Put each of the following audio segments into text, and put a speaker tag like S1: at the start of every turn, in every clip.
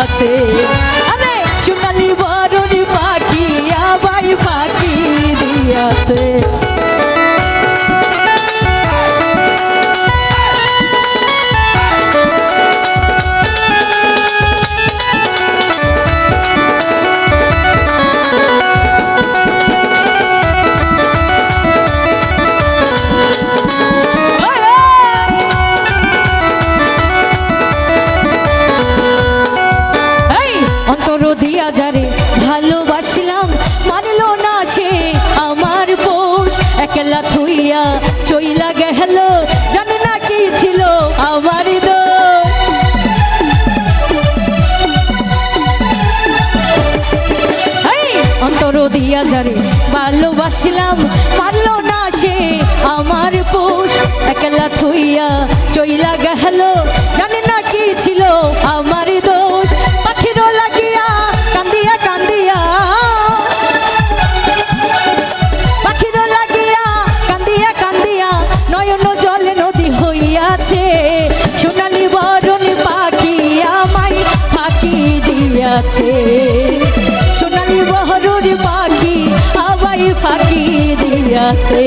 S1: আছে। আরে চুনালি বরুণ পাখি আবাই পাখি দিয়াছে যারে ভালোবাসলাম, মানলো না সে আমার বোস একলা থুইয়া চইলা গেল, জানে না কি ছিল আমার অন্তর দিয়া যারে ভালোবাসলাম পারল না সে আমার পোষ। একলা থুইয়া চইলা গেল দিয়াছে সোনালি বহরুর পাখি আমায় ফাঁকি দিয়াছে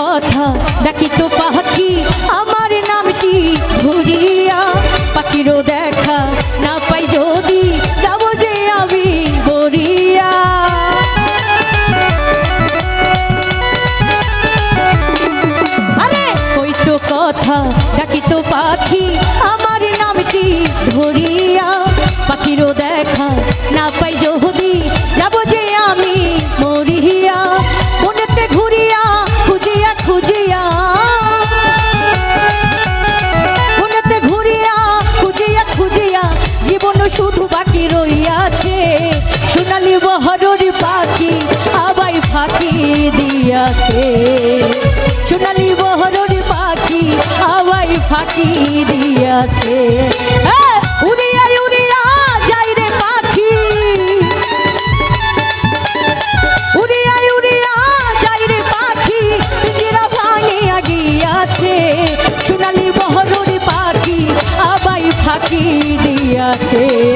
S1: কথা। ডাকি তো পাখি, আমার নামটি ঘুরিয়া? পাখিরও দেখা না পাই যদি, যাব যে আমি বরিয়া। আরে, ওই তো কথা, ডাকি তো পাখি ফাঁকি দিয়াছে। হ্যাঁ, উড়িয়া পাখি। উড়িয়া পাখি সোনালি পাখি আবাই ফাঁকি দিয়াছে।